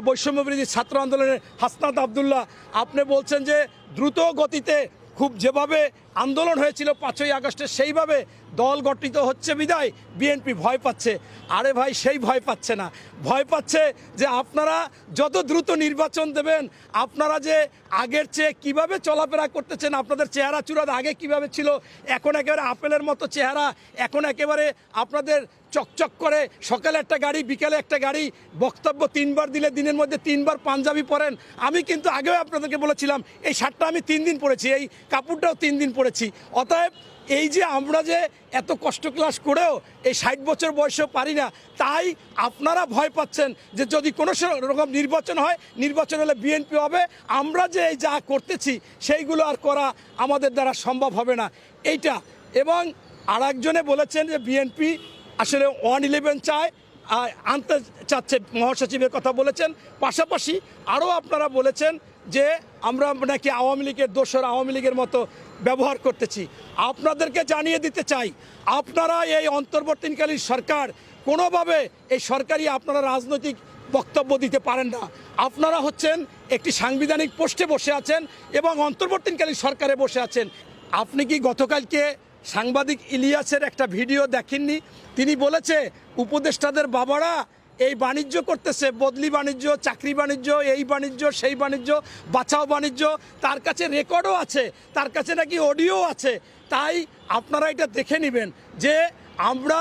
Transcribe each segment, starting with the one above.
বৈষম্যবিরোধী ছাত্র আন্দোলনের হাসনাত আবদুল্লাহ আপনি বলছেন যে দ্রুত গতিতে খুব যেভাবে আন্দোলন হয়েছিল পাঁচই আগস্টে। সেইভাবে দল গঠিত হচ্ছে বিদায়। বিএনপি ভয় পাচ্ছে। আরে ভাই, সেই ভয় পাচ্ছে না। ভয় পাচ্ছে যে আপনারা যত দ্রুত নির্বাচন দেবেন, আপনারা যে আগের চেয়ে কীভাবে চলাফেরা করতেছেন, আপনাদের চেহারা চূড়াত আগে কীভাবে ছিল, এখন একেবারে আপেলের মতো চেহারা, এখন একেবারে আপনাদের চকচক করে সকালে একটা গাড়ি, বিকালে একটা গাড়ি, বক্তব্য তিনবার দিলে, দিনের মধ্যে তিনবার পাঞ্জাবি পরেন। আমি কিন্তু আগেও আপনাদেরকে বলেছিলাম, এই শার্টটা আমি তিন দিন পরেছি, এই কাপড়টাও তিন দিন পরেছি অতএব এই যে আমরা যে এত কষ্ট ক্লাস করেও এই ষাট বছর বয়সেও পারি না, তাই আপনারা ভয় পাচ্ছেন যে যদি কোনো রকম নির্বাচন হয়, নির্বাচন হলে বিএনপি হবে, আমরা যে এই যা করতেছি, সেইগুলো আর করা আমাদের দ্বারা সম্ভব হবে না। এইটা। এবং আর একজনে বলেছেন যে বিএনপি আসলে ওয়ান ইলেভেন চায় আনতে চাচ্ছে, মহাসচিবের কথা বলেছেন। পাশাপাশি আরও আপনারা বলেছেন যে আমরা নাকি আওয়ামী লীগের দোসর, আওয়ামী লীগের মতো ব্যবহার করতেছি। আপনাদেরকে জানিয়ে দিতে চাই, আপনারা এই অন্তর্বর্তীকালীন সরকার কোনোভাবে এই সরকারি আপনারা রাজনৈতিক বক্তব্য দিতে পারেন না। আপনারা হচ্ছেন একটি সাংবিধানিক পোস্টে বসে আছেন এবং অন্তর্বর্তীকালীন সরকারে বসে আছেন। আপনি কি গতকালকে সাংবাদিক ইলিয়াসের একটা ভিডিও দেখেননি? তিনি বলেছে, উপদেষ্টাদের বাবারা এই বাণিজ্য করতেছে, বদলি বাণিজ্য, চাকরি বাণিজ্য, এই বাণিজ্য, সেই বাণিজ্য, বাঁচাও বাণিজ্য, তার কাছে রেকর্ডও আছে, তার কাছে নাকি অডিও আছে। তাই আপনারা এটা দেখে নেবেন যে আমরা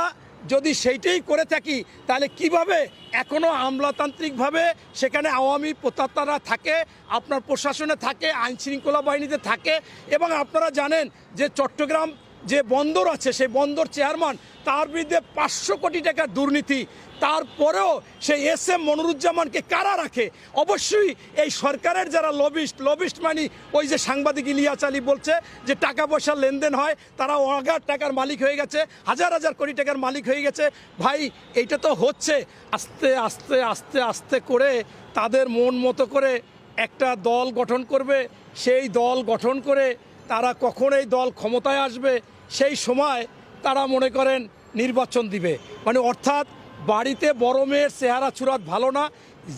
যদি সেইটাই করে থাকি, তাহলে কীভাবে এখনও আমলাতান্ত্রিকভাবে সেখানে আওয়ামী প্রতাত্তারা থাকে, আপনার প্রশাসনে থাকে, আইনশৃঙ্খলা বাহিনীতে থাকে, এবং আপনারা জানেন যে চট্টগ্রাম যে বন্দর আছে, সেই বন্দর চেয়ারম্যান, তার বিরুদ্ধে পাঁচশো কোটি টাকার দুর্নীতি। তারপরেও সেই এস এম মনিরুজ্জামানকে কারা রাখে? অবশ্যই এই সরকারের যারা লবিস্ট লবিস্ট মানে ওই যে সাংবাদিক ইলিয়াস আলী বলছে যে টাকা পয়সার লেনদেন হয়, তারা অগাধ টাকার মালিক হয়ে গেছে, হাজার হাজার কোটি টাকার মালিক হয়ে গেছে। ভাই, এইটা তো হচ্ছে। আস্তে আস্তে আস্তে আস্তে করে তাদের মন মতো করে একটা দল গঠন করবে। সেই দল গঠন করে তারা কখন এই দল ক্ষমতায় আসবে? সেই সময় তারা মনে করেন নির্বাচন দিবে। মানে অর্থাৎ বাড়িতে বড় মেয়ের চেহারা চূড়াত ভালো না,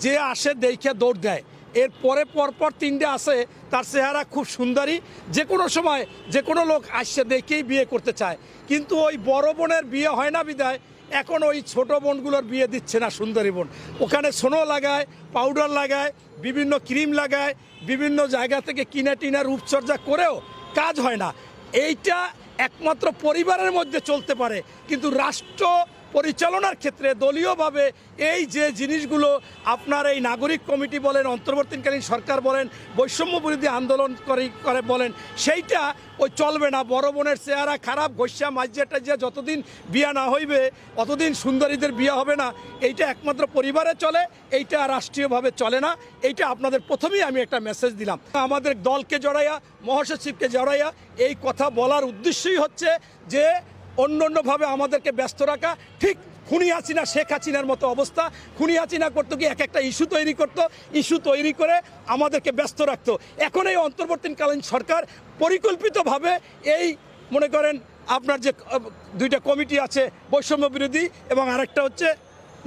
যে আসে দেখে দৌড় দেয়। এর পরে পরপর তিনটে আসে, তার চেহারা খুব সুন্দরী। যে কোনো সময় যে কোনো লোক আসছে দেখেই বিয়ে করতে চায়। কিন্তু ওই বড় বোনের বিয়ে হয় না বিদায়, এখন ওই ছোট বোনগুলোর বিয়ে দিচ্ছে না সুন্দরী বোন। ওখানে সোনো লাগায়, পাউডার লাগায়, বিভিন্ন ক্রিম লাগায়, বিভিন্ন জায়গা থেকে কিনে টিনে রূপচর্চা করেও কাজ হয় না। এইটা একমাত্র পরিবারের মধ্যে চলতে পারে। কিন্তু রাষ্ট্র পরিচালনার ক্ষেত্রে দলীয়ভাবে এই যে জিনিসগুলো আপনার এই নাগরিক কমিটি বলেন, অন্তর্বর্তীকালীন সরকার বলেন, বৈষম্য বিরোধী আন্দোলন করে বলেন, সেইটা ওই চলবে না। বড় বোনের চেহারা খারাপ, ঘষা মাঝিয়া টাজিয়া যতদিন বিয়া না হইবে, অতদিন সুন্দরীদের বিয়া হবে না। এইটা একমাত্র পরিবারে চলে, এইটা রাষ্ট্রীয়ভাবে চলে না। এইটা আপনাদের প্রথমেই আমি একটা মেসেজ দিলাম। আমাদের দলকে জড়াইয়া, মহাসচিবকে জড়াইয়া এই কথা বলার উদ্দেশ্যই হচ্ছে যে অন্য অন্যভাবে আমাদেরকে ব্যস্ত রাখা। ঠিক খুনি হাসিনা, শেখ হাসিনার মতো অবস্থা। খুনি হাসিনা করতো কি এক একটা ইস্যু তৈরি করতো, ইস্যু তৈরি করে আমাদেরকে ব্যস্ত রাখতো। এখন এই অন্তর্বর্তীকালীন সরকার পরিকল্পিতভাবে এই, মনে করেন, আপনার যে দুইটা কমিটি আছে, বৈষম্য বিরোধী এবং আরেকটা হচ্ছে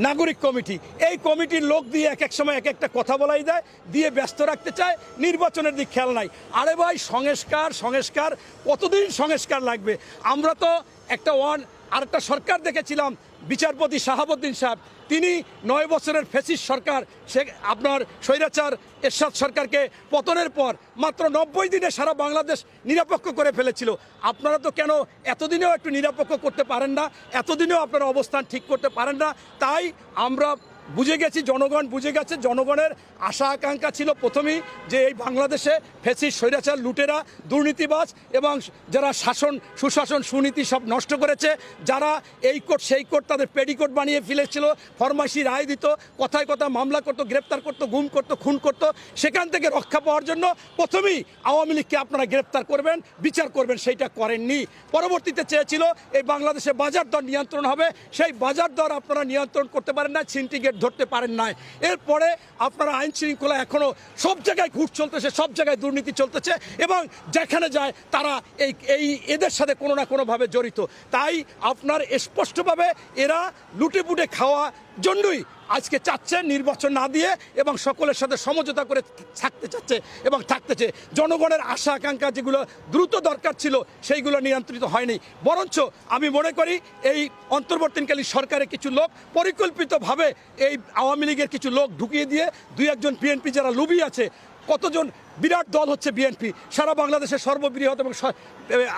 নাগরিক কমিটি। এই কমিটির লোক দিয়ে এক এক সময় এক একটা কথা বলাই দেয়, দিয়ে ব্যস্ত রাখতে চায়, নির্বাচনের দিক খেয়াল নাই। আরে ভাই, সংস্কার সংস্কার, কতদিন সংস্কার লাগবে? আমরা তো একটা ওয়ান আরেকটা সরকার দেখেছিলাম, বিচারপতি শাহাবুদ্দিন সাহেব। তিনি নয় বছরের ফেসিস সরকার, সে আপনার স্বৈরাচার এরশাদ সরকারকে পতনের পর মাত্র নব্বই দিনে সারা বাংলাদেশ নিরাপক্ষ করে ফেলেছিল। আপনারা তো কেন এতদিনেও একটু নিরাপক্ষ করতে পারেন না? এতদিনেও আপনারা অবস্থান ঠিক করতে পারেন না? তাই আমরা বুঝে গেছি, জনগণ বুঝে গেছে, জনগণের আশা আকাঙ্ক্ষা ছিল প্রথমেই যে এই বাংলাদেশে ফেসিস, স্বৈরাচার, লুটেরা, দুর্নীতিবাজ এবং যারা শাসন, সুশাসন, সুনীতি সব নষ্ট করেছে, যারা এই কোর্ট, সেই কোর্ট তাদের পেডিকোট বানিয়ে ফেলেছিল, ফরমাইশি রায় দিত, কথায় কথা মামলা করতো, গ্রেপ্তার করতো, গুম করতো, খুন করতো, সেখান থেকে রক্ষা পাওয়ার জন্য প্রথমেই আওয়ামী লীগকে আপনারা গ্রেপ্তার করবেন, বিচার করবেন, সেইটা করেননি। পরবর্তীতে চেয়েছিল এই বাংলাদেশে বাজার দর নিয়ন্ত্রণ হবে, সেই বাজার দর আপনারা নিয়ন্ত্রণ করতে পারেন না, সিন্ডিকেট ধরতে পারেন নাই। এরপরে আপনারা আইন শৃঙ্খলা এখনও সব জায়গায় ঘুট চলতেছে, সব জায়গায় দুর্নীতি চলতেছে এবং যেখানে যায় তারা এই এই এদের সাথে কোনো না কোনোভাবে জড়িত। তাই আপনার স্পষ্টভাবে এরা লুটে পুটে খাওয়া জন্যই আজকে চাচ্ছে নির্বাচন না দিয়ে এবং সকলের সাথে সমঝোতা করে থাকতে চাচ্ছে এবং থাকতেছে জনগণের আশা আকাঙ্ক্ষা যেগুলো দ্রুত দরকার ছিল, সেইগুলো নিয়ন্ত্রিত হয়নি। বরঞ্চ আমি মনে করি এই অন্তর্বর্তীকালীন সরকারের কিছু লোক পরিকল্পিতভাবে এই আওয়ামী লীগের কিছু লোক ঢুকিয়ে দিয়ে দুই একজন বিএনপি যারা লুবি আছে কতজন বিরাট দল হচ্ছে বিএনপি? সারা বাংলাদেশের সর্ববৃহৎ এবং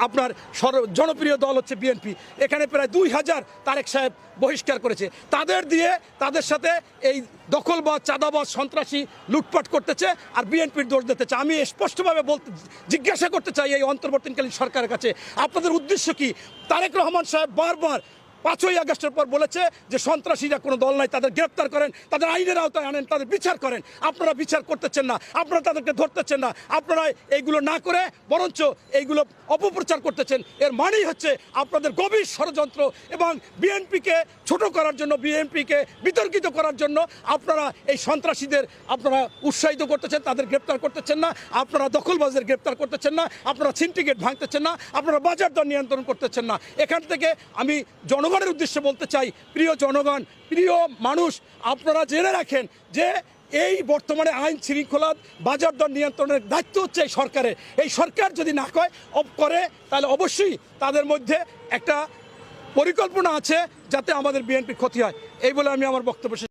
আপনার সর্ব জনপ্রিয় দল হচ্ছে বিএনপি। এখানে প্রায় দুই হাজার তারেক সাহেব বহিষ্কার করেছে। তাদের দিয়ে তাদের সাথে এই দখলবাজ, চাঁদাবাজ, সন্ত্রাসী লুটপাট করতেছে আর বিএনপির দোষ দিতেছে। আমি স্পষ্টভাবে বলতে জিজ্ঞাসা করতে চাই এই অন্তর্বর্তীকালীন সরকারের কাছে। আপনাদের উদ্দেশ্য কি? তারেক রহমান সাহেব বারবার পাঁচই আগস্টের পর বলেছে যে সন্ত্রাসীরা কোনো দল নাই, তাদের গ্রেপ্তার করেন, তাদের আইনের আওতায় আনেন, তাদের বিচার করেন। আপনারা বিচার করতেছেন না, আপনারা তাদেরকে ধরতেছেন না, আপনারা এইগুলো না করে বরঞ্চ এইগুলো অপপ্রচার করতেছেন। এর মানেই হচ্ছে আপনাদের গভীর ষড়যন্ত্র এবং বিএনপিকে ছোট করার জন্য, বিএনপিকে বিতর্কিত করার জন্য আপনারা এই সন্ত্রাসীদের আপনারা উৎসাহিত করতেছেন, তাদের গ্রেপ্তার করতেছেন না, আপনারা দখলবাজদের গ্রেপ্তার করতেছেন না, আপনারা সিন্ডিকেট ভাঙতেছেন না, আপনারা বাজার দর নিয়ন্ত্রণ করতেছেন না। এখান থেকে আমি জনগণের উদ্দেশ্যে বলতে চাই, প্রিয় জনগণ, প্রিয় মানুষ, আপনারা জেনে রাখেন যে এই বর্তমানে আইন শৃঙ্খলা বাজার দর নিয়ন্ত্রণের দায়িত্ব হচ্ছে এই সরকারের। এই সরকার যদি না কয় করে, তাহলে অবশ্যই তাদের মধ্যে একটা পরিকল্পনা আছে যাতে আমাদের বিএনপির ক্ষতি হয়। এই বলে আমি আমার বক্তব্য